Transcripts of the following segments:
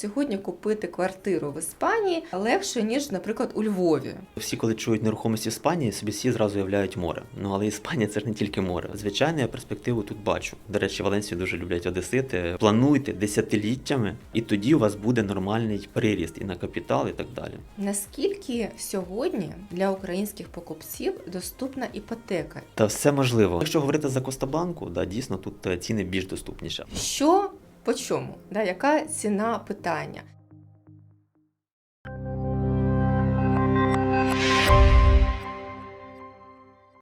Сьогодні купити квартиру в Іспанії легше ніж, наприклад, у Львові. Всі, коли чують нерухомість Іспанії, собі всі зразу уявляють море. Ну але Іспанія це ж не тільки море. Звичайно, я перспективу тут бачу. До речі, Валенсію дуже люблять одесити. Плануйте десятиліттями, і тоді у вас буде нормальний приріст і на капітал, і так далі. Наскільки сьогодні для українських покупців доступна іпотека? Та все можливо. Якщо говорити за Костабанку, да, дійсно тут е, ціни більш доступніші. Що по чому? Да, яка ціна питання?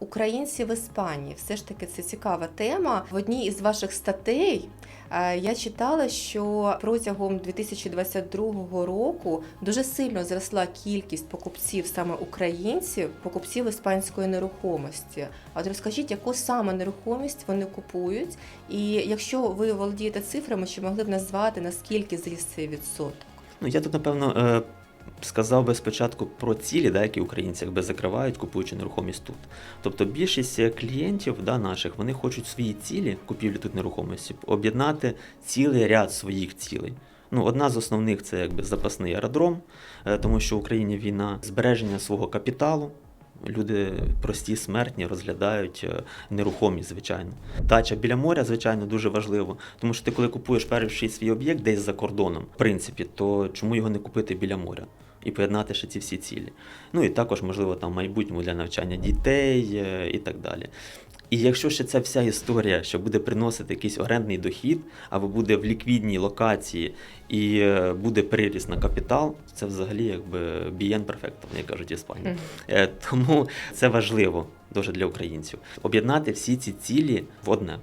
Українці в Іспанії все ж таки це цікава тема. В одній із ваших статей е, я читала, що протягом 2022 року дуже сильно зросла кількість покупців саме українців, покупців іспанської нерухомості. От розкажіть, яку саме нерухомість вони купують, і якщо ви володієте цифрами, чи могли б назвати наскільки зріс цей відсоток? Ну я тут напевно. Сказав би спочатку про цілі, да, які українці якби закривають, купуючи нерухомість тут. Тобто більшість е, клієнтів да, наших вони хочуть свої цілі купівлі тут нерухомості об'єднати цілий ряд своїх цілей. Ну, одна з основних це якби запасний аеродром, е, тому що в Україні війна, збереження свого капіталу. Люди прості, смертні розглядають е, нерухомість, звичайно. Дача біля моря, звичайно, дуже важливо. Тому що ти, коли купуєш перший свій об'єкт десь за кордоном, в принципі, то чому його не купити біля моря? І поєднати ще ці всі цілі. Ну і також, можливо, там майбутньому для навчання дітей е, і так далі. І якщо ще ця вся історія, що буде приносити якийсь орендний дохід, або буде в ліквідній локації і е, буде приріст на капітал, це взагалі якби бієн перфектом, як кажуть Іспанії. Е, Тому це важливо дуже для українців. Об'єднати всі ці цілі в одне.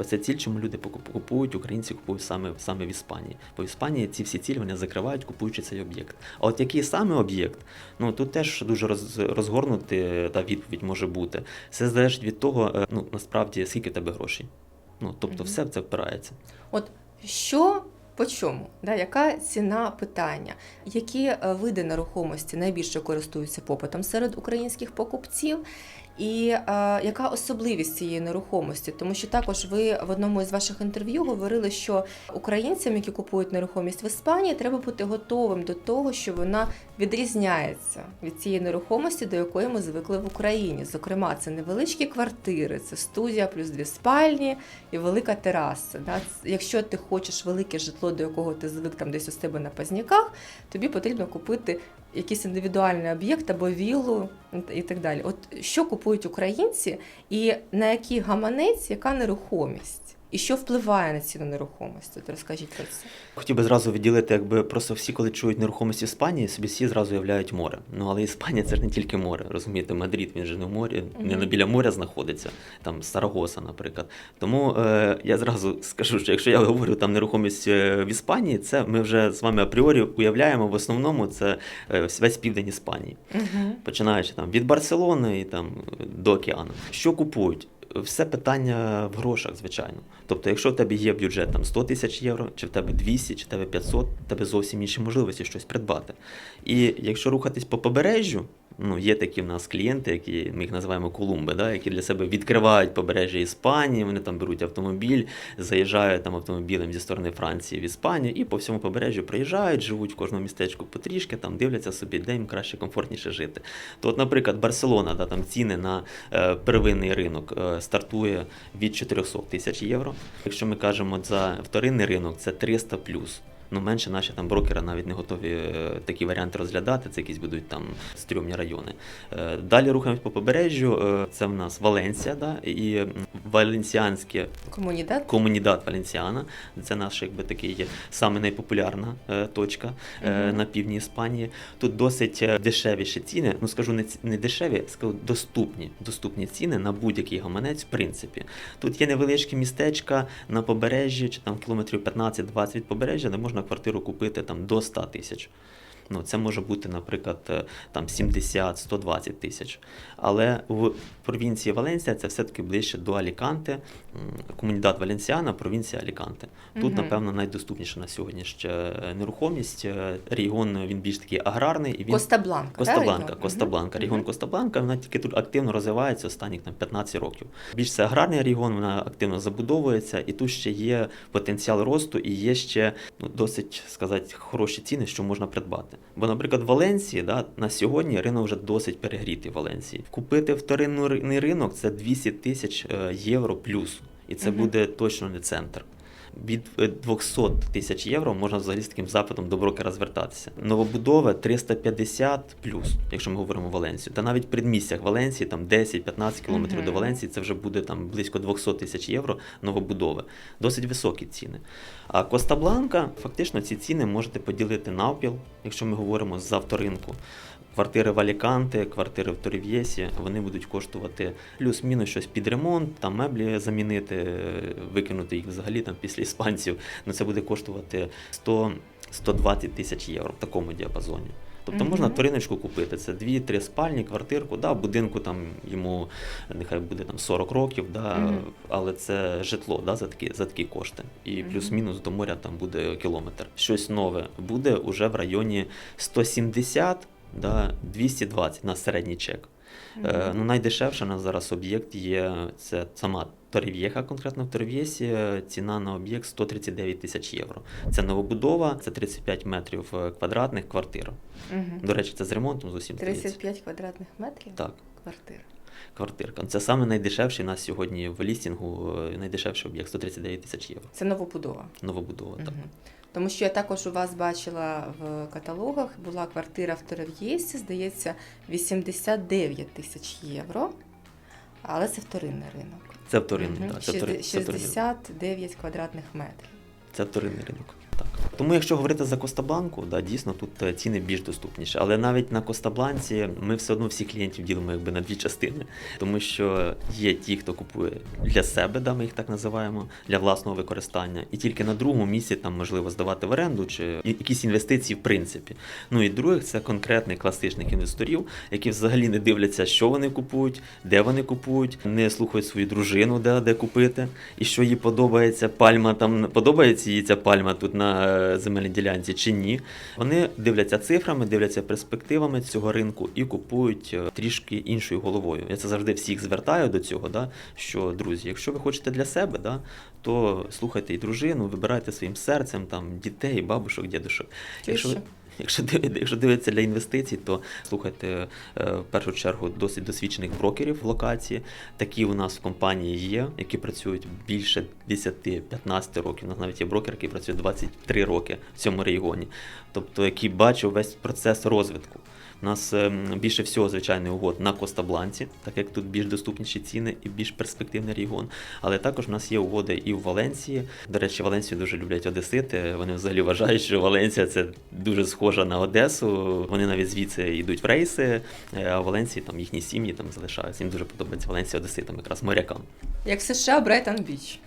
Оце ціль, чому люди купують, українці купують саме, саме в Іспанії. Бо в Іспанії ці всі цілі вони закривають, купуючи цей об'єкт. А от який саме об'єкт, ну тут теж дуже роз, розгорнути та відповідь може бути. Це залежить від того, е, ну насправді скільки в тебе грошей. Ну тобто, все в це впирається. От що по чому? Да, яка ціна питання? Які е, види нерухомості найбільше користуються попитом серед українських покупців? І е, яка особливість цієї нерухомості? Тому що також ви в одному із ваших інтерв'ю говорили, що українцям, які купують нерухомість в Іспанії, треба бути готовим до того, що вона відрізняється від цієї нерухомості, до якої ми звикли в Україні. Зокрема, це невеличкі квартири, це студія плюс дві спальні і велика тераса. Да? Якщо ти хочеш велике житло, до якого ти звик там десь у себе на Пазняках, тобі потрібно купити якийсь індивідуальний об'єкт або віллу і так далі. От що купують українці, і на який гаманець, яка нерухомість? І що впливає на ціну нерухомості? От розкажіть про це. Хотів би зразу відділити, якби просто всі, коли чують нерухомість Іспанії, собі всі зразу уявляють море. Ну але Іспанія це ж не тільки море. Розумієте, Мадрид він же не в морі, не Мгм. біля моря знаходиться, там Сарагоса, наприклад. Тому е, я зразу скажу, що якщо я говорю там нерухомість е, в Іспанії, це ми вже з вами апріорі уявляємо в основному це е, весь південь Іспанії Угу. починаючи там від Барселони і там до океану. Що купують? Все питання в грошах, звичайно. Тобто, якщо в тебе є бюджет там 100 тисяч євро, чи в тебе 200, чи в тебе 500, в тебе зовсім інші можливості щось придбати. І якщо рухатись по побережжю, ну є такі в нас клієнти, які ми їх називаємо колумби, да, які для себе відкривають побережжя Іспанії, вони там беруть автомобіль, заїжджають там автомобілем зі сторони Франції в Іспанію і по всьому побережжю приїжджають, живуть в кожному містечку потрішки, там дивляться собі, де їм краще, комфортніше жити. То, от, наприклад, Барселона, да, там ціни на е, первинний ринок е, стартує від 400 тисяч євро. Якщо ми кажемо за вторинний ринок, це 300 плюс. Ну, менше наші там брокери навіть не готові е, такі варіанти розглядати. Це якісь будуть там стрьомні райони. Е, далі рухаємось по побережжю. Е, це в нас Валенсія, да, і Валенсіанське Комунідат? Комунідат Валенсіана. Це наша якби такий саме найпопулярна точка Мгм. на півдні Іспанії. Тут досить дешевіші ціни. Ну скажу не, не дешеві, скажу доступні. Доступні ціни на будь-який гаманець, в принципі. Тут є невеличкі містечка на побережжі, чи там кілометрів 15-20 від побережжя, де можна квартиру купити там до 100 тисяч. Ну, це може бути, наприклад, е, там 70-120 тисяч. Але в провінції Валенсія це все-таки ближче до Аліканте, комунідат Валенсіана, провінція Аліканте. Тут, Мгм. напевно, найдоступніша на сьогодні ще е, нерухомість. Е, Регіон він більш такий аграрний. І він... Коста-Бланка. Коста-Бланка, Коста-Бланка. Мгм. Регіон Коста-Бланка, вона тільки тут активно розвивається останніх там, 15 років. Більш це аграрний регіон, вона активно забудовується, і тут ще є потенціал росту, і є ще ну, досить сказати, хороші ціни, що можна придбати. Бо, наприклад, в Валенції да, на сьогодні ринок вже досить перегрітий в Валенції. Купити вторинний ринок це 200 тисяч е, євро плюс. І це угу. буде точно не центр. Від е, 200 тисяч євро можна взагалі з таким запитом до брокера звертатися. Новобудова 350 плюс, якщо ми говоримо Валенцію. Та навіть в предмістях Валенції там 10-15 кілометрів Мгм. до Валенції, це вже буде там близько 200 тисяч євро новобудови. Досить високі ціни. А Коста-Бланка, фактично ці ціни можете поділити навпіл, якщо ми говоримо з авторинку. Квартири в Аліканте, квартири в Торів'єсі, вони будуть коштувати плюс-мінус щось під ремонт, там меблі замінити, викинути їх взагалі там після іспанців. Ну це буде коштувати 100-120 тисяч євро в такому діапазоні. Тобто можна Мгм. купити. Це 2-3 спальні, квартирку, да, будинку там йому нехай буде там 40 років, да, Мгм. але це житло да, за, такі, за такі кошти. І плюс-мінус до моря там буде кілометр. Щось нове буде уже в районі 170 да, 220 на середній чек. Е, Мгм. ну, найдешевше у нас зараз об'єкт є це сама Торів'єха, конкретно в Торів'єсі. Ціна на об'єкт 139 тисяч євро. Це новобудова, це 35 метрів е, квадратних квартира. Мгм. До речі, це з ремонтом з усім здається. 35 квадратних метрів Так, квартира. квартирка. Це саме найдешевший у нас сьогодні в лістінгу, е, найдешевший об'єкт 139 тисяч євро. Це новобудова. Новобудова. Так. Тому що я також у вас бачила в каталогах, була квартира в Терев'єсі, здається, 89 тисяч євро, але це вторинний ринок. Це вторинний, угу. так. Це, втори- Шізде- це вторинний. 69 квадратних метрів. Це вторинний ринок. Тому, якщо говорити за Костабланку, да, дійсно тут е, ціни більш доступніші. Але навіть на Костабланці ми все одно всіх клієнтів ділимо якби на дві частини. Тому що є ті, хто купує для себе, да, ми їх так називаємо, для власного використання. І тільки на другому місці там можливо здавати в оренду чи якісь інвестиції в принципі. Ну і других це конкретних класичних інвесторів, які взагалі не дивляться, що вони купують, де вони купують, не слухають свою дружину, де, де купити, і що їй подобається. Пальма там подобається їй ця пальма тут на е, земельній ділянці чи ні. Вони дивляться цифрами, дивляться перспективами цього ринку і купують е, трішки іншою головою. Я це завжди всіх звертаю до цього. Да, що друзі, якщо ви хочете для себе, да, то слухайте і дружину, вибирайте своїм серцем там дітей, бабушок, дідушок. Якщо. Якщо якщо дивитися для інвестицій, то слухайте е, в першу чергу досить досвідчених брокерів в локації. Такі у нас в компанії є, які працюють більше 10-15 років. Нас навіть є брокер, який працює 23 роки в цьому регіоні. Тобто, який бачив весь процес розвитку. У нас ем, більше всього звичайний угод на Коста-Бланці, так як тут більш доступніші ціни і більш перспективний регіон. Але також у нас є угоди і в Валенції. До речі, Валенцію дуже люблять одесити. Вони взагалі вважають, що Валенція це дуже схожа на Одесу. Вони навіть звідси йдуть в рейси, е, а в Валенції там їхні сім'ї там залишаються. Їм дуже подобається Валенція одеситам, якраз морякам. Як в США Брайтон Біч.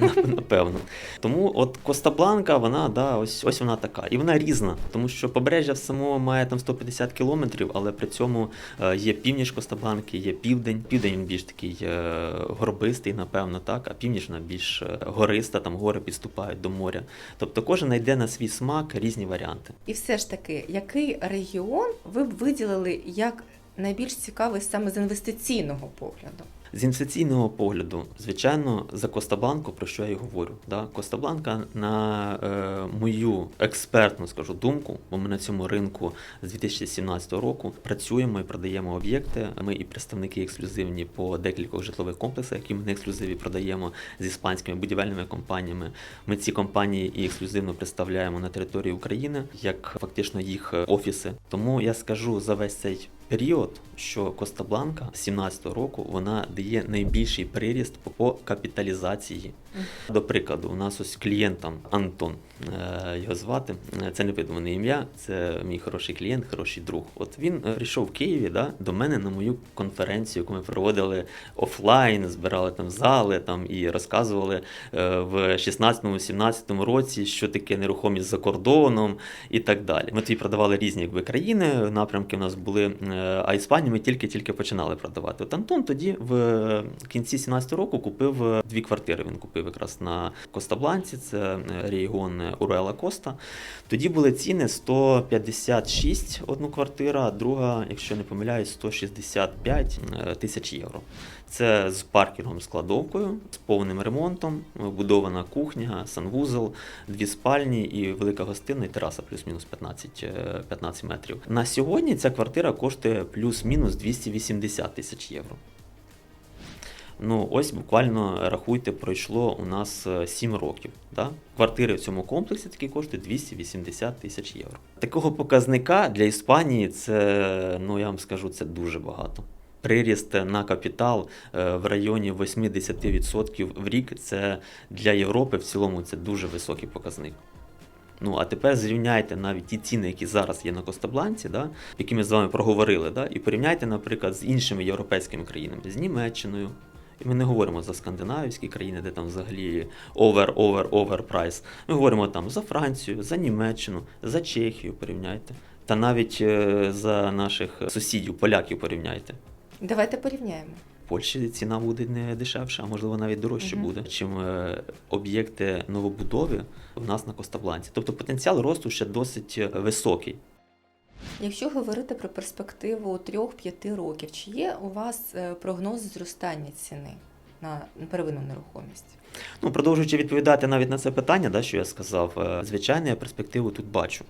Нап- Напевно. Тому от Коста-Бланка, вона, да, ось, ось вона така. І вона різна, тому що побережжя само має там 150 кілометрів, але при цьому е, є північ Коста-Бланки, є південь. Південь він більш такий е, горбистий, напевно, так, а північ вона більш е, гориста, там гори підступають до моря. Тобто кожен знайде на свій смак різні варіанти. І все ж таки, який регіон ви б виділили як найбільш цікавий саме з інвестиційного погляду? З інвестиційного погляду, звичайно, за Коста-Бланку, про що я і говорю. Да? Коста-Бланка, на е, мою експертну скажу думку, бо ми на цьому ринку з 2017 року працюємо і продаємо об'єкти. Ми і представники ексклюзивні по декількох житлових комплексах, які ми на ексклюзиві продаємо з іспанськими будівельними компаніями. Ми ці компанії і ексклюзивно представляємо на території України як фактично їх офіси. Тому я скажу за весь цей період, що Коста-Бланка з 17 року вона дає найбільший приріст по капіталізації До прикладу, у нас ось клієнт Антон, е, його звати. Е, Це не видумане ім'я, це мій хороший клієнт, хороший друг. От він е, прийшов в Києві да, до мене на мою конференцію, яку ми проводили офлайн, збирали там зали там і розказували в 16-17 році, що таке нерухомість за кордоном і так далі. Ми тоді продавали різні якби, країни, напрямки в нас були, а Іспанію ми тільки-тільки починали продавати. От Антон тоді в кінці 17 року купив дві квартири. Він купив якраз на Коста-Бланці, це е, регіон Уруела Коста. Тоді були ціни 156 одну квартира, друга, якщо не помиляюсь, 165 е, тисяч євро. Це з паркінгом, з кладовкою, з повним ремонтом, вбудована кухня, санвузол, дві спальні і велика гостина, і тераса плюс-мінус 15, е, 15 метрів. На сьогодні ця квартира коштує плюс-мінус 280 тисяч євро. Ну, ось буквально рахуйте, пройшло у нас 7 років. Да? Квартири в цьому комплексі такі коштують 280 тисяч євро. Такого показника для Іспанії це, ну я вам скажу, це дуже багато. Приріст на капітал е, в районі 80% в рік це для Європи в цілому це дуже високий показник. Ну, а тепер зрівняйте навіть ті ціни, які зараз є на Костобланці, да, які ми з вами проговорили, да, і порівняйте, наприклад, з іншими європейськими країнами, з Німеччиною. Ми не говоримо за скандинавські країни, де там взагалі овер, овер, овер прайс. Ми говоримо там за Францію, за Німеччину, за Чехію порівняйте. Та навіть е, за наших сусідів, поляків порівняйте. Давайте порівняємо. В Польщі ціна буде не дешевша, а можливо навіть дорожче Мгм. буде, чим е, об'єкти новобудови в нас на Костобланці. Тобто потенціал росту ще досить е, високий. Якщо говорити про перспективу 3-5 років, чи є у вас е, прогноз зростання ціни на первинну нерухомість? Ну, продовжуючи відповідати навіть на це питання, да, що я сказав, е, звичайно, я перспективу тут бачу.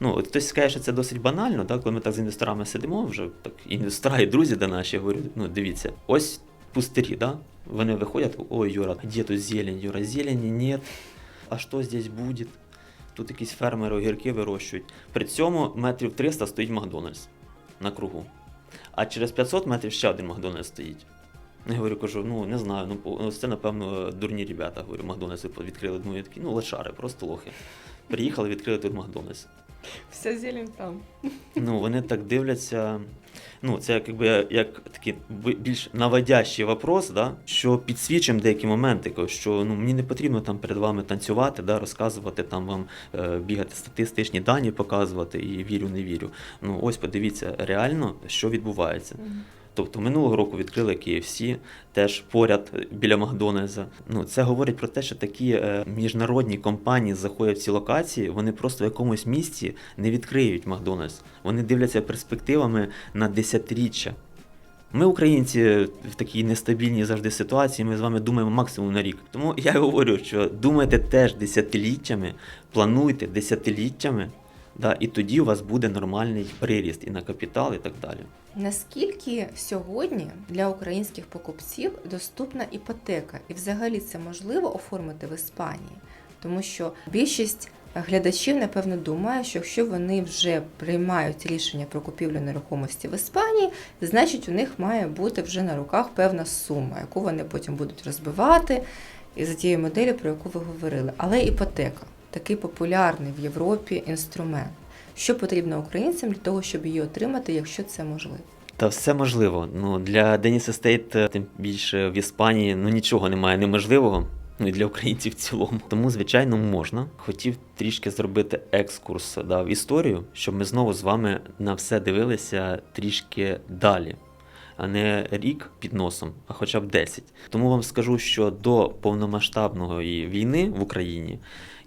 Ну, хтось скаже, що це досить банально, да, коли ми так з інвесторами сидимо, вже так інвестора і друзі до наші я говорю, ну дивіться, ось пустирі, да? вони виходять, ой, Юра, де тут зелень, Юра, зелені нет, а що здесь буде? Тут якісь фермери огірки вирощують. При цьому метрів 300 стоїть Макдональдс на кругу. А через 500 метрів ще один Макдональдс стоїть. Я говорю, кажу, ну не знаю, ну ну, це напевно дурні ребята. Говорю, Макдональдс відкрили. Думаю, такі, ну лошари, просто лохи. Приїхали, відкрили тут Макдональдс. Вся зелень там. Ну, вони так дивляться. Ну, це як, якби як такий більш наводящий вопрос, да, що підсвічуємо деякі моменти, що ну, мені не потрібно там перед вами танцювати, да, розказувати, там вам е, бігати статистичні дані, показувати і вірю, не вірю. Ну, ось подивіться реально, що відбувається. Тобто минулого року відкрили KFC, теж поряд біля Макдональдса. Ну це говорить про те, що такі е, міжнародні компанії заходять в ці локації, вони просто в якомусь місці не відкриють Макдональдс. Вони дивляться перспективами на десятиріччя. Ми, українці, в такій нестабільній завжди ситуації, ми з вами думаємо максимум на рік. Тому я говорю, що думайте теж десятиліттями, плануйте десятиліттями, да, і тоді у вас буде нормальний приріст і на капітал, і так далі. Наскільки сьогодні для українських покупців доступна іпотека, і взагалі це можливо оформити в Іспанії? Тому що більшість глядачів напевно думає, що якщо вони вже приймають рішення про купівлю нерухомості в Іспанії, значить у них має бути вже на руках певна сума, яку вони потім будуть розбивати і за тією моделлю, про яку ви говорили. Але іпотека такий популярний в Європі інструмент. Що потрібно українцям для того, щоб її отримати, якщо це можливо? Та все можливо. Ну для Деніс Естейт, е, тим більше в Іспанії, ну нічого немає неможливого. Ну і для українців в цілому. Тому, звичайно, можна. Хотів трішки зробити екскурс да, в історію, щоб ми знову з вами на все дивилися трішки далі. А не рік під носом, а хоча б 10. Тому вам скажу, що до повномасштабної війни в Україні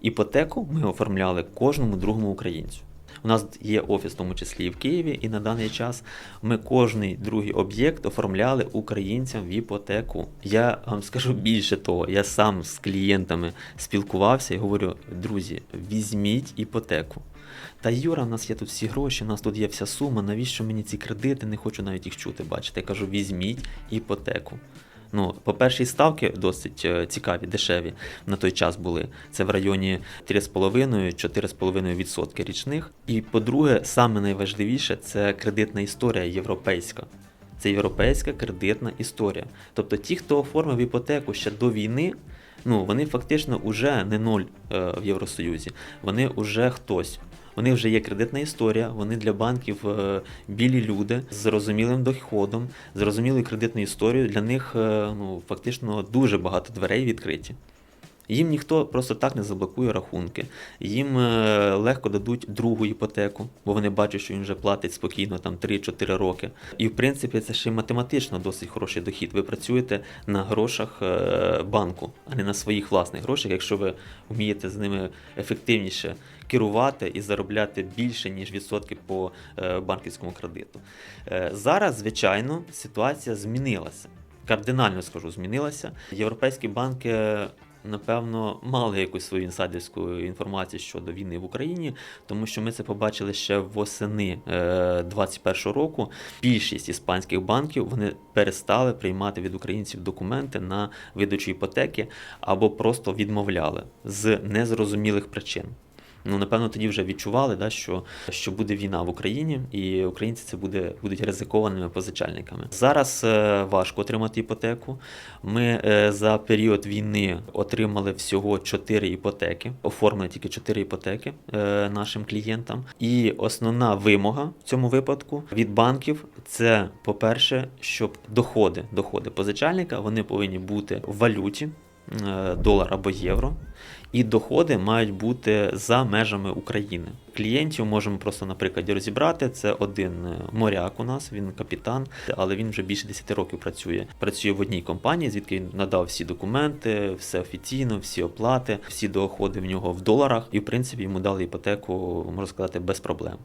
іпотеку ми оформляли кожному другому українцю. У нас є офіс, в тому числі і в Києві, і на даний час ми кожний другий об'єкт оформляли українцям в іпотеку. Я вам скажу більше того, я сам з клієнтами спілкувався і говорю: друзі, візьміть іпотеку. Та Юра, у нас є тут всі гроші, у нас тут є вся сума. Навіщо мені ці кредити? Не хочу навіть їх чути. Бачите, я кажу, візьміть іпотеку. Ну, по першій ставки досить е, цікаві, дешеві на той час були. Це в районі 3,5-4,5% річних. І по-друге, саме найважливіше це кредитна історія європейська. Це європейська кредитна історія. Тобто ті, хто оформив іпотеку ще до війни, Ну, вони фактично вже не ноль е, в Євросоюзі, вони вже хтось. Вони вже є кредитна історія, вони для банків е, білі люди з зрозумілим доходом, зрозумілою кредитною історією. Для них е, ну, фактично дуже багато дверей відкриті. Їм ніхто просто так не заблокує рахунки. Їм е, легко дадуть другу іпотеку, бо вони бачать, що він вже платить спокійно там 3-4 роки. І в принципі це ще математично досить хороший дохід. Ви працюєте на грошах е, банку, а не на своїх власних грошах, якщо ви вмієте з ними ефективніше керувати і заробляти більше, ніж відсотки по е, банківському кредиту. Зараз, звичайно, ситуація змінилася. Кардинально скажу, змінилася. Європейські банки напевно, мали якусь свою інсайдерську інформацію щодо війни в Україні, тому що ми це побачили ще восени 2021 року. Більшість іспанських банків вони перестали приймати від українців документи на видачу іпотеки або просто відмовляли з незрозумілих причин. Ну, напевно, тоді вже відчували, да, що, що буде війна в Україні, і українці це буде, будуть ризикованими позичальниками. Зараз е, важко отримати іпотеку. Ми е, за період війни отримали всього 4 іпотеки, оформили тільки 4 іпотеки е, нашим клієнтам. І основна вимога в цьому випадку від банків це, по-перше, щоб доходи, доходи позичальника вони повинні бути в валюті, долар або євро і доходи мають бути за межами України. Клієнтів можемо просто на прикладі розібрати. Це один е, моряк у нас, він капітан, але він вже більше 10 років працює. Працює в одній компанії, звідки він надав всі документи, все офіційно, всі оплати, всі доходи в нього в доларах, і в принципі йому дали іпотеку, можна сказати, без проблем.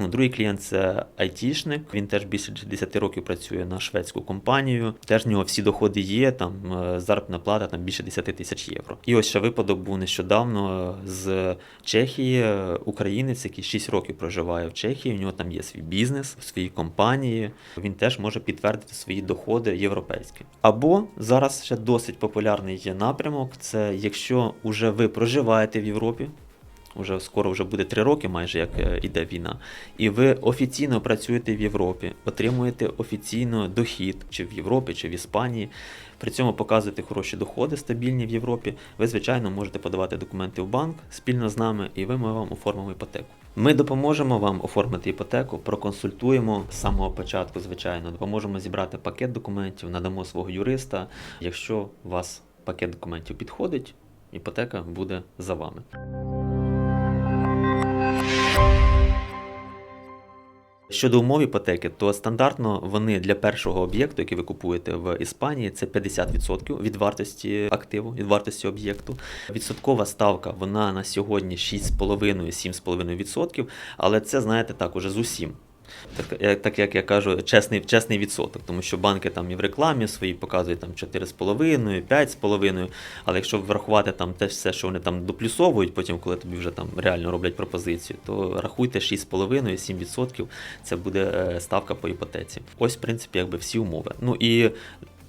Ну, другий клієнт це айтішник. Він теж більше 10 років працює на шведську компанію. Теж в нього всі доходи є. Там е, заробітна плата там більше 10 тисяч євро. І ось ще випадок був нещодавно е, з Чехії. е, Українець, який 6 років проживає в Чехії. У нього там є свій бізнес, свої компанії. Він теж може підтвердити свої доходи європейські. Або зараз ще досить популярний є напрямок. Це якщо вже ви проживаєте в Європі. Уже скоро вже буде три роки, майже як е, іде війна, і ви офіційно працюєте в Європі, отримуєте офіційно дохід чи в Європі, чи в Іспанії. При цьому показуєте хороші доходи стабільні в Європі. Ви, звичайно, можете подавати документи в банк спільно з нами, і ви ми вам оформимо іпотеку. Ми допоможемо вам оформити іпотеку, проконсультуємо з самого початку, звичайно, допоможемо зібрати пакет документів, надамо свого юриста. Якщо у вас пакет документів підходить, іпотека буде за вами. Щодо умов іпотеки, то стандартно вони для першого об'єкту, який ви купуєте в Іспанії, це 50% від вартості активу, від вартості об'єкту. Відсоткова ставка вона на сьогодні 6,5-7,5%, але це, знаєте, так, уже з усім. Так, я- так як я кажу, чесний, чесний відсоток, тому що банки там і в рекламі свої показують там 4,5, 5,5, але якщо врахувати там те все, що вони там доплюсовують, потім, коли тобі вже там реально роблять пропозицію, то рахуйте 6,5-7% це буде е, ставка по іпотеці. Ось, в принципі, якби всі умови. Ну і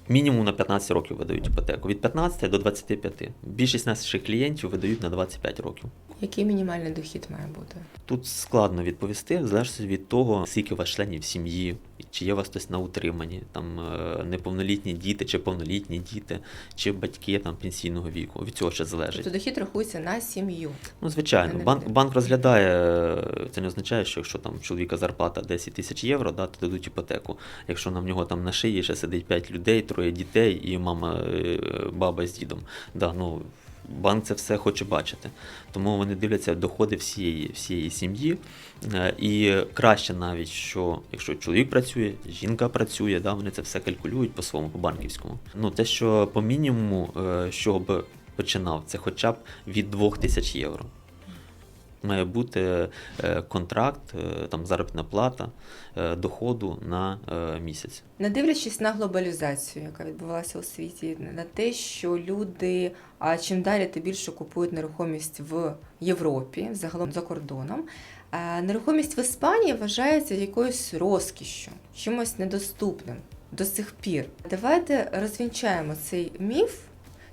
мінімум на 15 років видають іпотеку. Від 15 до 25. Більшість наших клієнтів видають на 25 років. Який мінімальний дохід має бути? Тут складно відповісти, залежить від того, скільки у вас членів сім'ї, чи є у вас хтось на утриманні, там е, неповнолітні діти, чи повнолітні діти, чи батьки там пенсійного віку. Від цього ще залежить. Тобто дохід рахується на сім'ю. Ну, звичайно, банк, банк розглядає, е, це не означає, що якщо там чоловіка зарплата 10 тисяч євро, да, то дадуть іпотеку. Якщо на в нього там на шиї ще сидить 5 людей, троє дітей і мама, е, баба з дідом. Да, ну, банк це все хоче бачити. Тому вони дивляться доходи всієї, всієї сім'ї. Е, І краще навіть, що якщо чоловік працює, жінка працює, да, вони це все калькулюють по своєму, банківському. Ну, те, що по мінімуму, щоб би починав, це хоча б від 2 тисяч євро. Має бути е, контракт, е, там заробітна плата е, доходу на місяць. Не дивлячись на глобалізацію, яка відбувалася у світі, на те, що люди а чим далі, тим більше купують нерухомість в Європі, загалом за кордоном. Нерухомість в Іспанії вважається якоюсь розкішшю, чимось недоступним до сих пір. Давайте розвінчаємо цей міф.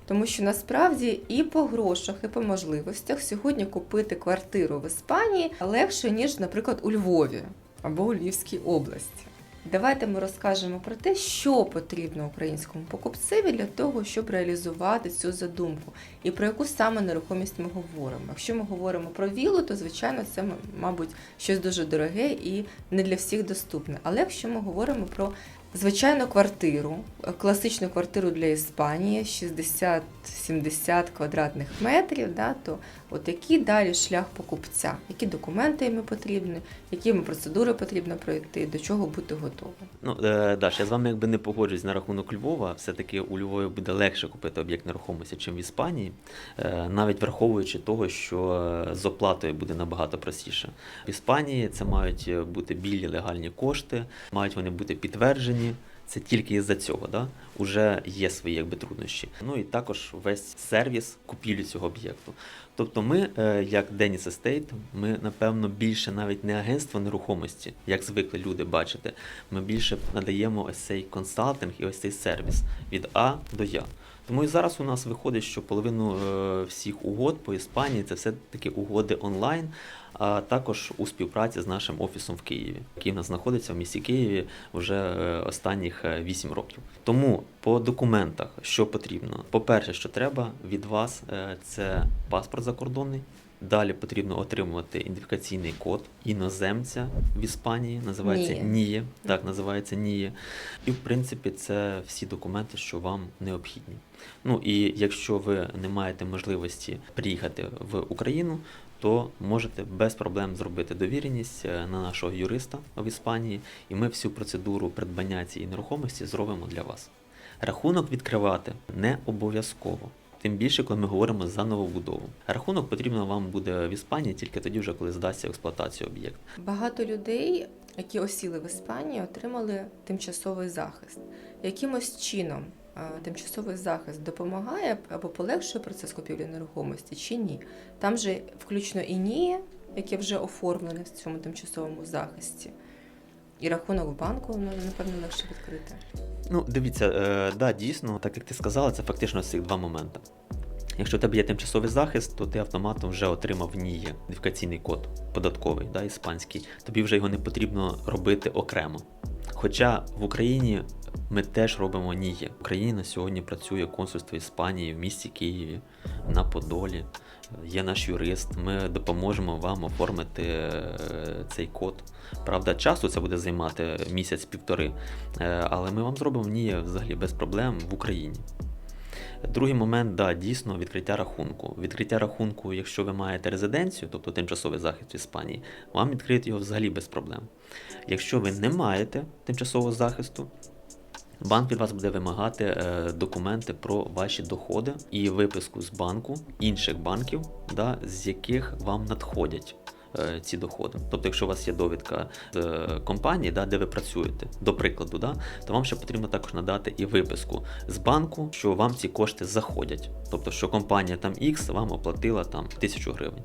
Тому що насправді і по грошах, і по можливостях сьогодні купити квартиру в Іспанії легше, ніж, наприклад, у Львові або у Львівській області. Давайте ми розкажемо про те, що потрібно українському покупцеві для того, щоб реалізувати цю задумку, і про яку саме нерухомість ми говоримо. Якщо ми говоримо про віллу, то звичайно це мабуть щось дуже дороге і не для всіх доступне. Але якщо ми говоримо про звичайну квартиру, е, класичну квартиру для Іспанії, 60-70 квадратних метрів, да, то от який далі шлях покупця, які документи йому потрібні, які йому процедури потрібно пройти, до чого бути готовим. Ну, е, Даш, я з вами якби не погоджуюсь на рахунок Львова. Все-таки у Львові буде легше купити об'єкт нерухомості, чим в Іспанії, е, навіть враховуючи того, що з оплатою буде набагато простіше. В Іспанії це мають бути білі легальні кошти, мають вони бути підтверджені. Це тільки із-за цього, да? Уже є свої якби труднощі. Ну і також весь сервіс купівлі цього об'єкту. Тобто ми, е, як Деніс Естейт, ми напевно більше навіть не агентство нерухомості, як звикли люди бачити. Ми більше надаємо ось цей консалтинг і ось цей сервіс від А до Я. Тому і зараз у нас виходить, що половину е, всіх угод по Іспанії це все таки угоди онлайн, а також у співпраці з нашим офісом в Києві, який в нас знаходиться в місті Києві вже е, останніх 8 років. Тому по документах, що потрібно, по-перше, що треба від вас, е, це паспорт закордонний. Далі потрібно отримувати ідентифікаційний код іноземця в Іспанії, називається НІЄ. НІЄ. Так, називається НІЄ. І в принципі це всі документи, що вам необхідні. Ну і якщо ви не маєте можливості приїхати в Україну, то можете без проблем зробити довіреність е, на нашого юриста в Іспанії, і ми всю процедуру придбання цієї нерухомості зробимо для вас. Рахунок відкривати не обов'язково. Тим більше, коли ми говоримо за новобудову. Рахунок потрібно вам буде в Іспанії тільки тоді, вже коли здасться експлуатацію об'єкт. Багато людей, які осіли в Іспанії, отримали тимчасовий захист. Якимось чином тимчасовий захист допомагає або полегшує процес купівлі нерухомості чи ні? Там же включно і НІЄ, яке вже оформлене в цьому тимчасовому захисті. І рахунок в банку ну, напевно легше відкрити. Ну, дивіться, е, да, дійсно, так як ти сказала, це фактично ці два моменти. Якщо в тебе є тимчасовий захист, то ти автоматом вже отримав НІЄ, ідентифікаційний код податковий, да, іспанський. Тобі вже його не потрібно робити окремо. Хоча в Україні ми теж робимо НІЄ. В Україні на сьогодні працює консульство Іспанії в місті Києві, на Подолі. Є наш юрист, ми допоможемо вам оформити е, цей код. Правда, часу це буде займати місяць-півтори, е, але ми вам зробимо НІЄ взагалі без проблем в Україні. Другий момент, да, дійсно, відкриття рахунку. Відкриття рахунку, якщо ви маєте резиденцію, тобто тимчасовий захист в Іспанії, вам відкрити його взагалі без проблем. Якщо ви не маєте тимчасового захисту, банк від вас буде вимагати е, документи про ваші доходи і виписку з банку інших банків, да, з яких вам надходять. е, Ці доходи. Тобто, якщо у вас є довідка з е, компанії, да, де ви працюєте, до прикладу, да, то вам ще потрібно також надати і виписку з банку, що вам ці кошти заходять. Тобто, що компанія там X вам оплатила там тисячу гривень.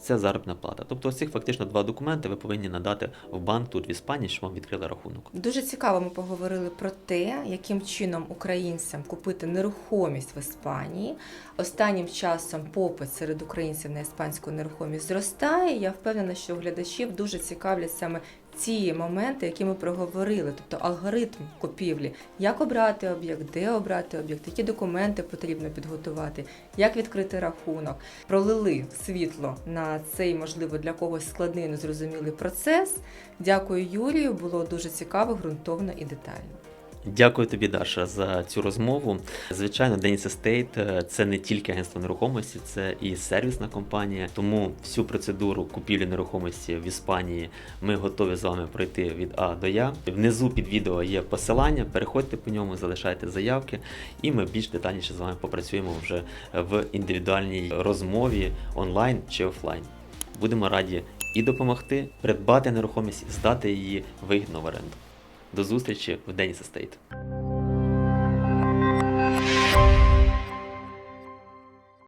Це заробітна плата. Тобто, ось цих фактично два документи ви повинні надати в банк тут в Іспанії, щоб вам відкрили рахунок. Дуже цікаво, ми поговорили про те, яким чином українцям купити нерухомість в Іспанії. Останнім часом попит серед українців на іспанську нерухомість зростає. Я впевнена, що глядачів дуже цікавлять саме ці моменти, які ми проговорили, тобто алгоритм купівлі, як обрати об'єкт, де обрати об'єкт, які документи потрібно підготувати, як відкрити рахунок. Пролили світло на цей, можливо, для когось складний незрозумілий процес. Дякую, Юрію. Було дуже цікаво, ґрунтовно і детально. Дякую тобі, Даша, за цю розмову. Звичайно, Деніс Естейт е, це не тільки агентство нерухомості, це і сервісна компанія. Тому всю процедуру купівлі нерухомості в Іспанії ми готові з вами пройти від А до Я. Внизу під відео є посилання. Переходьте по ньому, залишайте заявки, і ми більш детальніше з вами попрацюємо вже в індивідуальній розмові онлайн чи офлайн. Будемо раді і допомогти придбати нерухомість, здати її вигідно в оренду. До зустрічі в день Стейт.